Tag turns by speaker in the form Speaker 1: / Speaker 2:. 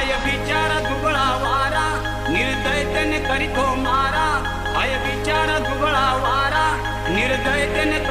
Speaker 1: हाय बिचारा दुबळा वारा निर्दयतन करितो मारा। आय बिचारा दुबळा वारा निर्दय तो निर्दयतन